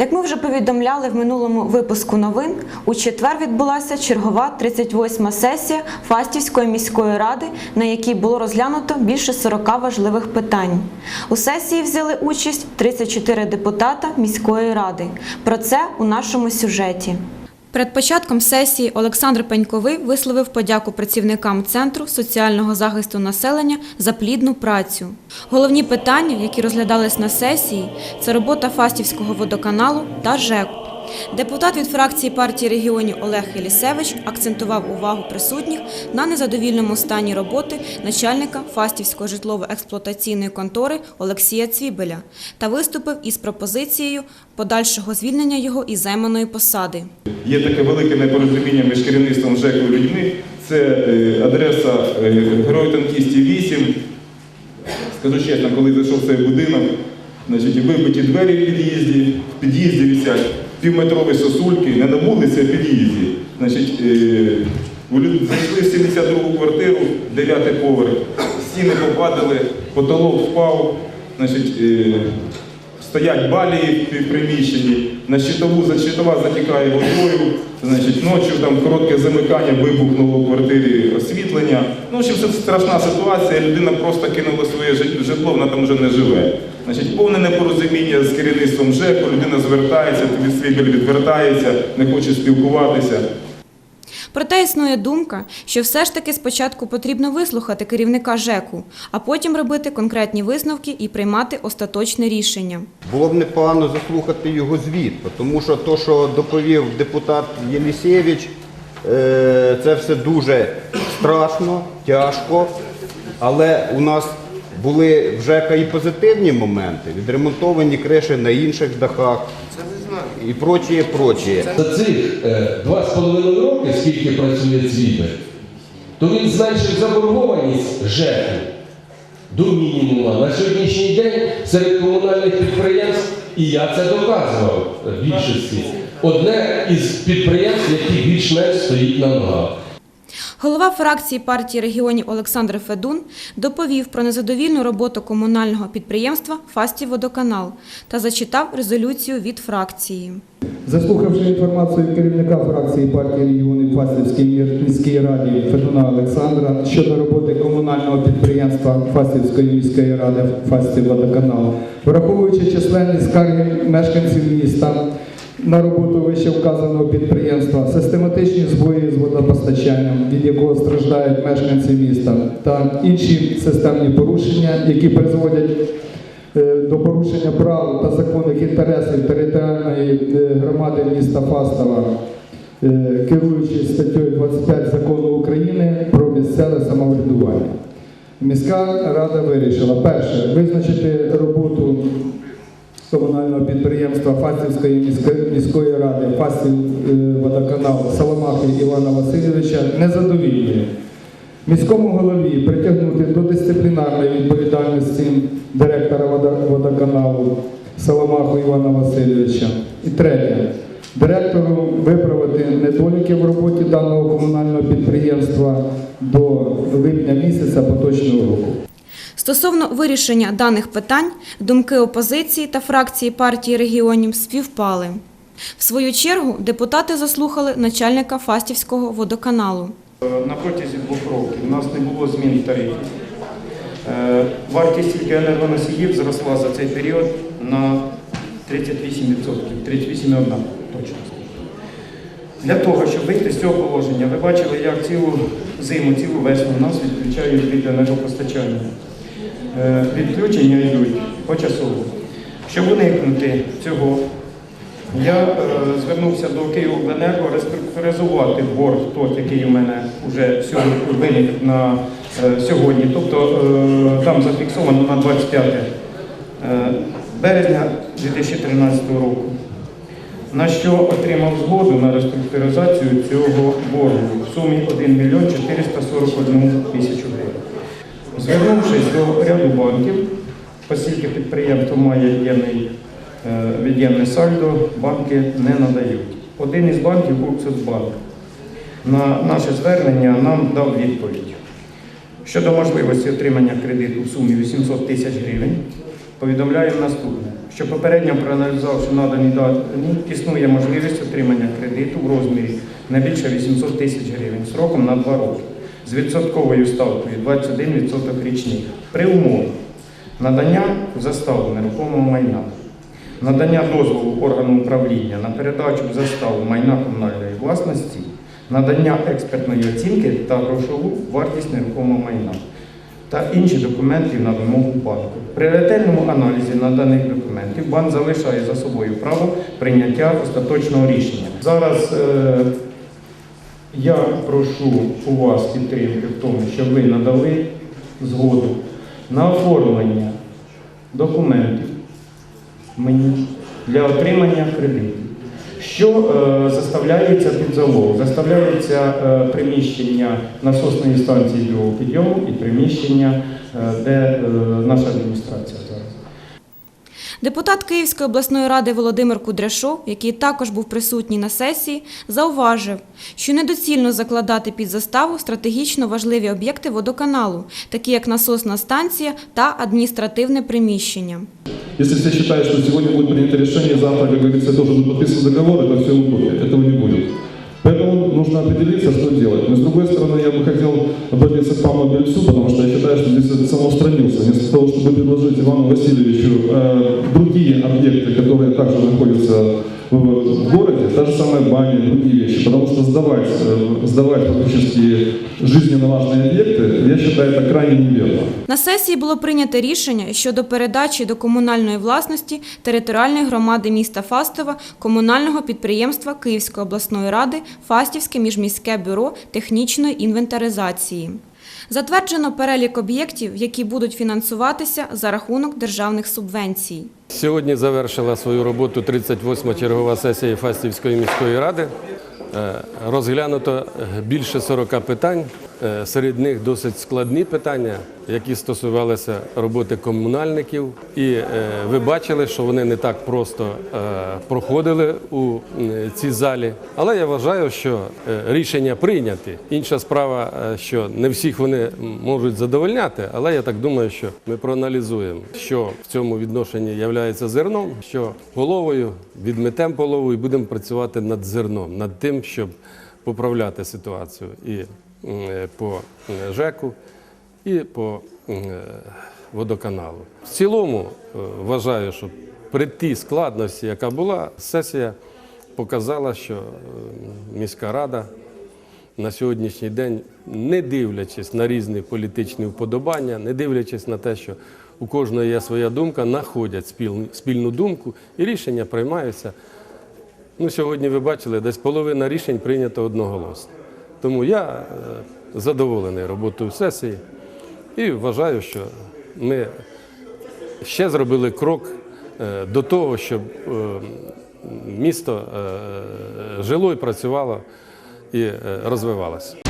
Як ми вже повідомляли в минулому випуску новин, у четвер відбулася чергова 38-ма сесія Фастівської міської ради, на якій було розглянуто більше 40 важливих питань. У сесії взяли участь 34 депутата міської ради. Про це у нашому сюжеті. Перед початком сесії Олександр Пеньковий висловив подяку працівникам Центру соціального захисту населення за плідну працю. Головні питання, які розглядались на сесії, це робота Фастівського водоканалу та ЖЕК. Депутат від фракції партії регіонів Олег Єлісевич акцентував увагу присутніх на незадовільному стані роботи начальника Фастівської житлово-експлуатаційної контори Олексія Цвібеля та виступив із пропозицією подальшого звільнення його із займаної посади. Є таке велике непорозуміння між керівництвом ЖЕКу і людьми. Це е, адреса е, Герой танкістів 8. Скажу чесно, коли зайшов цей будинок, значить, вибиті двері в під'їзді, в під'їзді висять півметрові сосульки, не на вулиці, а під'їзді. Значить, е, зайшли в 72 квартиру, 9 поверх, стіни попадали, потолок впав. Значить, е, Стоять балії в приміщенні, на щитову щитова затікає водою, значить, ночі там коротке замикання вибухнуло в квартирі освітлення. Ну, общем, це страшна ситуація, людина просто кинула своє житло, вона там вже не живе. Значить, повне непорозуміння з керівництвом ЖЕКу, людина звертається, свій відвертається, не хоче спілкуватися. Проте існує думка, що все ж таки спочатку потрібно вислухати керівника ЖЕКу, а потім робити конкретні висновки і приймати остаточне рішення. Було б непогано заслухати його звіт, тому що то, що доповів депутат Єлісєвич, е, це все дуже страшно, тяжко, але у нас були в ЖЕКа і позитивні моменти, відремонтовані криші на інших дахах і прочее, прочее. За цих е, два з половиною роки, скільки працює Цвібер, то він зменшив заборгованість жертви до мінімума. На сьогоднішній день серед комунальних підприємств, і я це доказував в більшості, одне із підприємств, які більш-менш стоїть на ногах. Голова фракції партії регіонів Олександр Федун доповів про незадовільну роботу комунального підприємства «Фастівводоканал» та зачитав резолюцію від фракції. Заслухавши інформацію керівника фракції партії регіонів Фастівській міській раді Федуна Олександра щодо роботи комунального підприємства Фастівської міської ради Фастів водоканал, враховуючи численні скарги мешканців міста на роботу вище вказаного підприємства, систематичні збої з водопостачанням, від якого страждають мешканці міста, та інші системні порушення, які призводять е, до порушення прав та законних інтересів територіальної е, громади міста Фастова, е, керуючись статтею 25 закону України про місцеве самоврядування. Міська рада вирішила перше визначити роботу комунального підприємства Фастівської міської, ради Фастів е, водоканал Соломахи Івана Васильовича незадовільною. Міському голові притягнути до дисциплінарної відповідальності директора водоканалу Соломаху Івана Васильовича. І третє. Директору виправити недоліки в роботі даного комунального підприємства до липня місяця. Стосовно вирішення даних питань, думки опозиції та фракції партії регіонів співпали. В свою чергу депутати заслухали начальника Фастівського водоканалу. На протязі двох років у нас не було змін тарифів. Е, Вартість тільки енергоносіїв зросла за цей період на 38%, 38,1 точно. Для того, щоб вийти з цього положення, ви бачили, як цілу зиму, цілу весну нас відключають від енергопостачання. Е, Відключення йдуть почасово. Щоб уникнути цього, я е, звернувся до Київобленерго реструктуризувати борг, той, який у мене вже сьогодні виник на е, сьогодні. Тобто там зафіксовано на 25 е, березня 2013 року. На що отримав згоду на реструктуризацію цього боргу в сумі 1 мільйон 441 тисячу гривень. Звернувшись до ряду банків, оскільки підприємство має е, від'ємне сальдо, банки не надають. Один із банків Уксусбанк. На наше звернення нам дав відповідь. Щодо можливості отримання кредиту в сумі 800 тисяч гривень повідомляємо наступне, що попередньо проаналізувавши надані дані, існує можливість отримання кредиту в розмірі не більше 800 тисяч гривень сроком на 2 роки з відсотковою ставкою 21% річних при умові надання заставу нерухомого майна, надання дозволу органу управління на передачу в майна комунальної власності, надання експертної оцінки та грошову вартість нерухомого майна та інші документів на вимогу банку. При ретельному аналізі наданих документів банк залишає за собою право прийняття остаточного рішення. Зараз е, я прошу у вас підтримки в тому, щоб ви надали згоду на оформлення документів мені для отримання кредиту. Що е, заставляється під залог? Заставляється е, приміщення насосної станції другого підйому і приміщення, е, де е, наша адміністрація зараз. Депутат Київської обласної ради Володимир Кудряшов, який також був присутній на сесії, зауважив, що недоцільно закладати під заставу стратегічно важливі об'єкти водоканалу, такі як насосна станція та адміністративне приміщення. Если все считают, что сегодня будет принято решение, завтра, как говорится, тоже будет подписан договор, это все утопия. Этого не будет. Поэтому нужно определиться, что делать. Но с другой стороны, я бы хотел обратиться к Павлу Бельцу, потому что я считаю, что здесь это самоустранился. Вместо того, чтобы предложить Ивану Васильевичу э, другие объекты, которые также находятся в, в городе, та же самая баня, другие вещи. Потому что сдавать, э, сдавать фактически жизненно важные объекты, я считаю, это крайне неверно. На сесії було прийнято рішення щодо передачі до комунальної власності територіальної громади міста Фастова комунального підприємства Київської обласної ради Фастівське міжміське бюро технічної інвентаризації. Затверджено перелік об'єктів, які будуть фінансуватися за рахунок державних субвенцій. Сьогодні завершила свою роботу 38-ма чергова сесія Фастівської міської ради. Е, Розглянуто більше 40 питань. Е, Серед них досить складні питання, які стосувалися роботи комунальників. І е, ви бачили, що вони не так просто е, проходили у цій залі. Але я вважаю, що рішення прийняті. Інша справа, що не всіх вони можуть задовольняти, але я так думаю, що ми проаналізуємо, що в цьому відношенні є зерном, що половою відметемо полову і будемо працювати над зерном, над тим, щоб поправляти ситуацію і по е, ЖЕКу, і по е, водоканалу. В цілому е, вважаю, що при тій складності, яка була, сесія показала, що міська рада на сьогоднішній день, не дивлячись на різні політичні вподобання, не дивлячись на те, що у кожного є своя думка, знаходять спільну думку і рішення приймаються. Ну, сьогодні ви бачили, десь половина рішень прийнято одноголосно. Тому я е, задоволений роботою сесії і вважаю, що ми ще зробили крок е, до того, щоб е, місто жило і працювало і розвивалося.